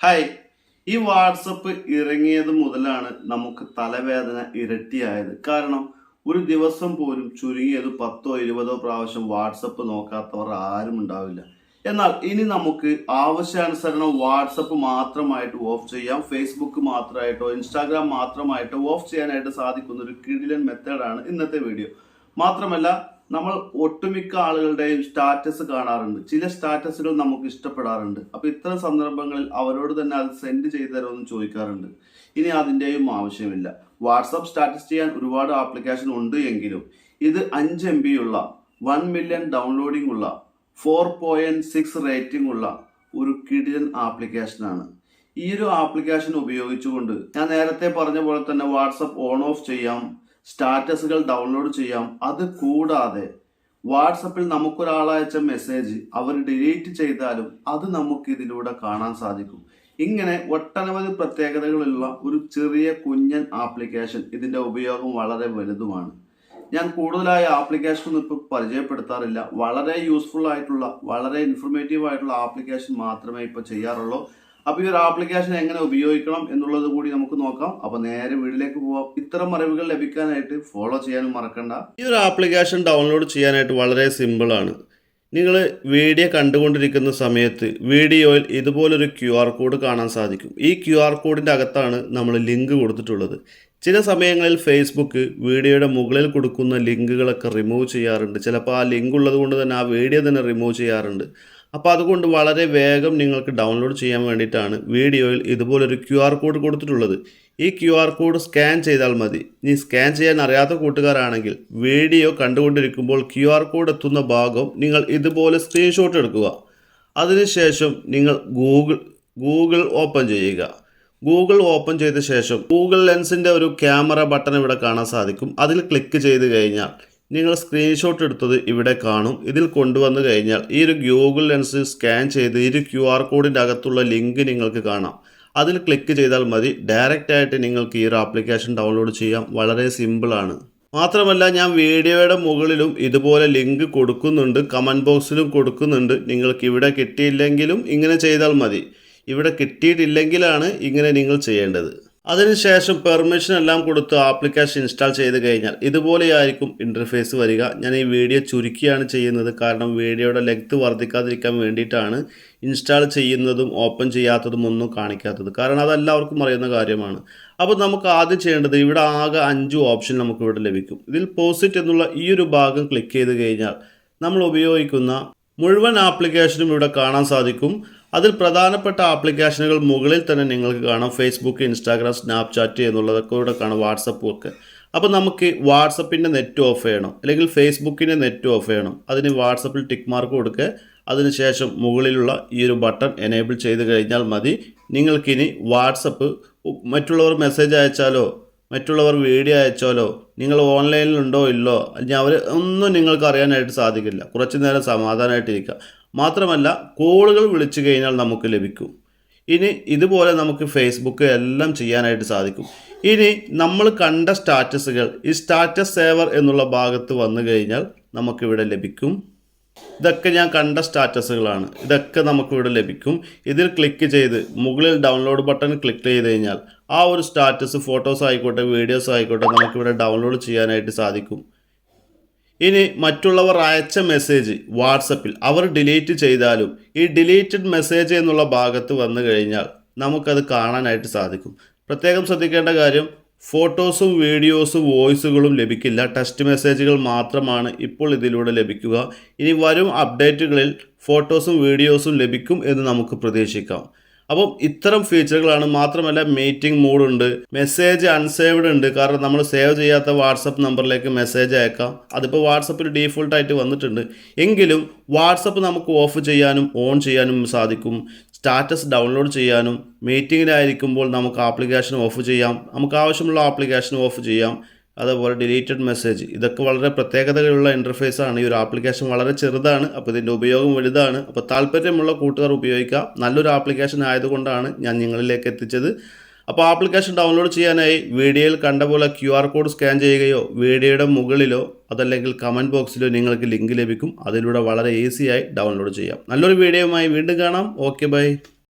Hi. ഈ WhatsApp ഇറങ്ങിയത് മുതലാണ് നമുക്ക് തലവേദന ഇരട്ടിയായത്. കാരണം ഒരു ദിവസം പോലും ചുരുങ്ങിയത് പത്തോ ഇരുപതോ പ്രാവശ്യം വാട്സപ്പ് നോക്കാത്തവർ ആരും ഉണ്ടാവില്ല. എന്നാൽ ഇനി നമുക്ക് ആവശ്യാനുസരണം വാട്സപ്പ് മാത്രമായിട്ട് ഓഫ് ചെയ്യാം ഫേസ്ബുക്ക് മാത്രമായിട്ടോ ഇൻസ്റ്റാഗ്രാം മാത്രമായിട്ടോ ഓഫ് ചെയ്യാനായിട്ട് സാധിക്കുന്ന ഒരു കിടിലൻ മെത്തേഡാണ് ഇന്നത്തെ വീഡിയോ. മാത്രമല്ല നമ്മൾ ഒട്ടുമിക്ക ആളുകളുടെയും സ്റ്റാറ്റസ് കാണാറുണ്ട്. ചില സ്റ്റാറ്റസുകൾ നമുക്ക് ഇഷ്ടപ്പെടാറുണ്ട്. അപ്പൊ ഇത്തരം സന്ദർഭങ്ങളിൽ അവരോട് തന്നെ അത് സെൻഡ് ചെയ്തു തരുമെന്ന് ചോദിക്കാറുണ്ട്. ഇനി അതിന്റെയും ആവശ്യമില്ല. വാട്സപ്പ് സ്റ്റാറ്റസ് ചെയ്യാൻ ഒരുപാട് ആപ്ലിക്കേഷൻ ഉണ്ട് എങ്കിലും ഇത് അഞ്ച് എം ബി ഉള്ള വൺ മില്യൺ ഡൗൺലോഡിംഗ് ഉള്ള ഫോർ പോയിന്റ് സിക്സ് റേറ്റിംഗ് ഉള്ള ഒരു കിടിലൻ ആപ്ലിക്കേഷനാണ് ഈ ഒരു ആപ്ലിക്കേഷൻ ഉപയോഗിച്ചുകൊണ്ട് ഞാൻ നേരത്തെ പറഞ്ഞ പോലെ തന്നെ വാട്സപ്പ് ഓൺ ഓഫ് ചെയ്യാം. സ്റ്റാറ്റസുകൾ ഡൗൺലോഡ് ചെയ്യാം. അത് കൂടാതെ വാട്സപ്പിൽ നമുക്കൊരാളയച്ച മെസ്സേജ് അവർ ഡിലീറ്റ് ചെയ്താലും അത് നമുക്ക് ഇതിലൂടെ കാണാൻ സാധിക്കും. ഇങ്ങനെ ഒട്ടനവധി പ്രത്യേകതകളുള്ള ഒരു ചെറിയ കുഞ്ഞൻ ആപ്ലിക്കേഷൻ ഇതിന്റെ ഉപയോഗം വളരെ വലുതുമാണ്. ഞാൻ കൂടുതലായ ആപ്ലിക്കേഷൻ ഒന്നും ഇപ്പോൾ പരിചയപ്പെടുത്താറില്ല. വളരെ യൂസ്ഫുൾ ആയിട്ടുള്ള വളരെ ഇൻഫർമേറ്റീവ് ആയിട്ടുള്ള ആപ്ലിക്കേഷൻ മാത്രമേ ഇപ്പോൾ ചെയ്യാറുള്ളൂ. അപ്പോൾ ഈ ഒരു ആപ്ലിക്കേഷൻ എങ്ങനെ ഉപയോഗിക്കണം എന്നുള്ളത് കൂടി നമുക്ക് നോക്കാം. അപ്പോൾ നേരെ വീട്ടിലേക്ക് പോവാം. ഇത്തരം അറിവുകൾ ലഭിക്കാനായിട്ട് ഫോളോ ചെയ്യാനും മറക്കണ്ട. ഈ ഒരു ആപ്ലിക്കേഷൻ ഡൗൺലോഡ് ചെയ്യാനായിട്ട് വളരെ സിമ്പിൾ ആണ്. നിങ്ങൾ വീഡിയോ കണ്ടുകൊണ്ടിരിക്കുന്ന സമയത്ത് വീഡിയോയിൽ ഇതുപോലൊരു ക്യു ആർ കോഡ് കാണാൻ സാധിക്കും. ഈ ക്യു ആർ കോഡിന്റെ അകത്താണ് നമ്മൾ ലിങ്ക് കൊടുത്തിട്ടുള്ളത്. ചില സമയങ്ങളിൽ ഫേസ്ബുക്ക് വീഡിയോയുടെ മുകളിൽ കൊടുക്കുന്ന ലിങ്കുകളൊക്കെ റിമൂവ് ചെയ്യാറുണ്ട്. ചിലപ്പോൾ ആ ലിങ്ക് ഉള്ളത് കൊണ്ട് തന്നെ ആ വീഡിയോ തന്നെ റിമൂവ് ചെയ്യാറുണ്ട്. അപ്പോൾ അതുകൊണ്ട് വളരെ വേഗം നിങ്ങൾക്ക് ഡൗൺലോഡ് ചെയ്യാൻ വേണ്ടിയിട്ടാണ് വീഡിയോയിൽ ഇതുപോലൊരു ക്യു ആർ കോഡ് കൊടുത്തിട്ടുള്ളത്. ഈ ക്യു ആർ കോഡ് സ്കാൻ ചെയ്താൽ മതി. നീ സ്കാൻ ചെയ്യാൻ അറിയാത്ത കൂട്ടുകാരാണെങ്കിൽ വീഡിയോ കണ്ടുകൊണ്ടിരിക്കുമ്പോൾ ക്യു ആർ കോഡ് എത്തുന്ന ഭാഗം നിങ്ങൾ ഇതുപോലെ സ്ക്രീൻഷോട്ട് എടുക്കുക. അതിനുശേഷം നിങ്ങൾ ഗൂഗിൾ ഗൂഗിൾ ഓപ്പൺ ചെയ്യുക. ഗൂഗിൾ ഓപ്പൺ ചെയ്ത ശേഷം ഗൂഗിൾ ലെൻസിന്റെ ഒരു ക്യാമറ ബട്ടൺ ഇവിടെ കാണാൻ സാധിക്കും. അതിൽ ക്ലിക്ക് ചെയ്ത് കഴിഞ്ഞാൽ നിങ്ങൾ സ്ക്രീൻഷോട്ട് എടുത്തത് ഇവിടെ കാണും. ഇതിൽ കൊണ്ടുവന്നു കഴിഞ്ഞാൽ ഈ ഒരു ഗൂഗിൾ ലെൻസ് സ്കാൻ ചെയ്ത് ഈ ഒരു ക്യു ആർ കോഡിന്റെ അകത്തുള്ള ലിങ്ക് നിങ്ങൾക്ക് കാണാം. അതിൽ ക്ലിക്ക് ചെയ്താൽ മതി. ഡയറക്റ്റ് ആയിട്ട് നിങ്ങൾക്ക് ഈ ഒരു ആപ്ലിക്കേഷൻ ഡൗൺലോഡ് ചെയ്യാം. വളരെ സിമ്പിളാണ് മാത്രമല്ല ഞാൻ വീഡിയോയുടെ മുകളിലും ഇതുപോലെ ലിങ്ക് കൊടുക്കുന്നുണ്ട്. കമന്റ് ബോക്സിലും കൊടുക്കുന്നുണ്ട്. നിങ്ങൾക്ക് ഇവിടെ കിട്ടിയില്ലെങ്കിലും ഇങ്ങനെ ചെയ്താൽ മതി. ഇവിടെ കിട്ടിയിട്ടില്ലെങ്കിലാണ് ഇങ്ങനെ നിങ്ങൾ ചെയ്യേണ്ടത്. അതിനുശേഷം പെർമിഷൻ എല്ലാം കൊടുത്ത് ആപ്ലിക്കേഷൻ ഇൻസ്റ്റാൾ ചെയ്ത് കഴിഞ്ഞാൽ ഇതുപോലെയായിരിക്കും ഇന്റർഫേസ് വരിക. ഞാൻ ഈ വീഡിയോ ചുരുക്കിയാണ് ചെയ്യുന്നത്. കാരണം വീഡിയോയുടെ ലെങ്ത് വർദ്ധിക്കാതിരിക്കാൻ വേണ്ടിയിട്ടാണ് ഇൻസ്റ്റാൾ ചെയ്യുന്നതും ഓപ്പൺ ചെയ്യാത്തതും ഒന്നും കാണിക്കാത്തത്. കാരണം അതെല്ലാവർക്കും അറിയുന്ന കാര്യമാണ്. അപ്പോൾ നമുക്ക് ആദ്യം ചെയ്യേണ്ടത് ഇവിടെ ആകെ അഞ്ച് ഓപ്ഷൻ നമുക്ക് ഇവിടെ ലഭിക്കും. ഇതിൽ പോസിറ്റ് എന്നുള്ള ഈ ഒരു ഭാഗം ക്ലിക്ക് ചെയ്ത് കഴിഞ്ഞാൽ നമ്മൾ ഉപയോഗിക്കുന്ന മുഴുവൻ ആപ്ലിക്കേഷനും ഇവിടെ കാണാൻ സാധിക്കും. അതിൽ പ്രധാനപ്പെട്ട ആപ്ലിക്കേഷനുകൾ മുകളിൽ തന്നെ നിങ്ങൾക്ക് കാണാം. ഫേസ്ബുക്ക് ഇൻസ്റ്റാഗ്രാം സ്നാപ്ചാറ്റ് എന്നുള്ളതൊക്കെ കൂടെ കാണാം വാട്സപ്പും ഒക്കെ. അപ്പോൾ നമുക്ക് വാട്സപ്പിന്റെ നെറ്റ് ഓഫ് ചെയ്യണം. അല്ലെങ്കിൽ ഫേസ്ബുക്കിന്റെ നെറ്റ് ഓഫ് ചെയ്യണം. അതിന് വാട്സപ്പിൽ ടിക്ക് മാർക്ക് കൊടുക്കുക അതിനുശേഷം മുകളിലുള്ള ഈ ഒരു ബട്ടൺ എനേബിൾ ചെയ്ത് കഴിഞ്ഞാൽ മതി. നിങ്ങൾക്കിനി വാട്സപ്പ് മറ്റുള്ളവർ മെസ്സേജ് അയച്ചാലോ മറ്റുള്ളവർ വീഡിയോ അയച്ചാലോ നിങ്ങൾ ഓൺലൈനിലുണ്ടോ ഇല്ലോ അല്ലെങ്കിൽ അവർ ഒന്നും നിങ്ങൾക്ക് അറിയാനായിട്ട് സാധിക്കില്ല. കുറച്ച് നേരം സമാധാനമായിട്ടിരിക്കുക. മാത്രമല്ല കോളുകൾ വിളിച്ചു കഴിഞ്ഞാൽ നമുക്ക് ലഭിക്കും. ഇനി ഇതുപോലെ നമുക്ക് ഫേസ്ബുക്ക് എല്ലാം ചെയ്യാനായിട്ട് സാധിക്കും. ഇനി നമ്മൾ കണ്ട സ്റ്റാറ്റസുകൾ ഈ സ്റ്റാറ്റസ് സേവർ എന്നുള്ള ഭാഗത്ത് വന്നു കഴിഞ്ഞാൽ നമുക്കിവിടെ ലഭിക്കും. ഇതൊക്കെ ഞാൻ കണ്ട സ്റ്റാറ്റസുകളാണ്. ഇതൊക്കെ നമുക്കിവിടെ ലഭിക്കും. ഇതിൽ ക്ലിക്ക് ചെയ്ത് മുകളിൽ ഡൗൺലോഡ് ബട്ടൺ ക്ലിക്ക് ചെയ്ത് കഴിഞ്ഞാൽ ആ ഒരു സ്റ്റാറ്റസ് ഫോട്ടോസ് ആയിക്കോട്ടെ വീഡിയോസ് ആയിക്കോട്ടെ നമുക്കിവിടെ ഡൗൺലോഡ് ചെയ്യാനായിട്ട് സാധിക്കും. ഇനി മറ്റുള്ളവർ അയച്ച മെസ്സേജ് വാട്സപ്പിൽ അവർ ഡിലീറ്റ് ചെയ്താലും ഈ ഡിലീറ്റഡ് മെസ്സേജ് എന്നുള്ള ഭാഗത്ത് വന്നു കഴിഞ്ഞാൽ നമുക്കത് കാണാനായിട്ട് സാധിക്കും. പ്രത്യേകം ശ്രദ്ധിക്കേണ്ട കാര്യം ഫോട്ടോസും വീഡിയോസും വോയിസുകളും ലഭിക്കില്ല. ടെക്സ്റ്റ് മെസ്സേജുകൾ മാത്രമാണ് ഇപ്പോൾ ഇതിലൂടെ ലഭിക്കുക. ഇനി വരും അപ്ഡേറ്റുകളിൽ ഫോട്ടോസും വീഡിയോസും ലഭിക്കും എന്ന് നമുക്ക് പ്രതീക്ഷിക്കാം. അപ്പം ഇത്തരം ഫീച്ചറുകളാണ് മാത്രമല്ല മീറ്റിംഗ് മോഡ് ഉണ്ട്. മെസ്സേജ് അൺസേവ്ഡ് ഉണ്ട്. കാരണം നമ്മൾ സേവ് ചെയ്യാത്ത വാട്സപ്പ് നമ്പറിലേക്ക് മെസ്സേജ് അയക്കാം. അതിപ്പോൾ വാട്സപ്പിൽ ഡീഫോൾട്ട് ആയിട്ട് വന്നിട്ടുണ്ട്. എങ്കിലും വാട്സപ്പ് നമുക്ക് ഓഫ് ചെയ്യാനും ഓൺ ചെയ്യാനും സാധിക്കും. സ്റ്റാറ്റസ് ഡൗൺലോഡ് ചെയ്യാനും മീറ്റിങ്ങിലായിരിക്കുമ്പോൾ നമുക്ക് ആപ്ലിക്കേഷൻ ഓഫ് ചെയ്യാം. നമുക്ക് ആവശ്യമുള്ള ആപ്ലിക്കേഷൻ ഓഫ് ചെയ്യാം. അതുപോലെ ഡിലീറ്റഡ് മെസ്സേജ് ഇതൊക്കെ വളരെ പ്രത്യേകതകളുള്ള ഇന്റർഫേസാണ് ഈ ഒരു ആപ്ലിക്കേഷൻ വളരെ ചെറുതാണ്. അപ്പോൾ ഇതിന്റെ ഉപയോഗം വലുതാണ്. അപ്പോൾ താല്പര്യമുള്ള കൂട്ടുകാർ ഉപയോഗിക്കാം. നല്ലൊരു ആപ്ലിക്കേഷൻ ആയതുകൊണ്ടാണ് ഞാൻ നിങ്ങളിലേക്ക് എത്തിച്ചത്. അപ്പോൾ ആപ്ലിക്കേഷൻ ഡൗൺലോഡ് ചെയ്യാനായി വീഡിയോയിൽ കണ്ട പോലെ ക്യു ആർ കോഡ് സ്കാൻ ചെയ്യുകയോ വീഡിയോയുടെ മുകളിലോ അതല്ലെങ്കിൽ കമന്റ് ബോക്സിലോ നിങ്ങൾക്ക് ലിങ്ക് ലഭിക്കും. അതിലൂടെ വളരെ ഈസിയായി ഡൗൺലോഡ് ചെയ്യാം. നല്ലൊരു വീഡിയോയുമായി വീണ്ടും കാണാം. Okay bye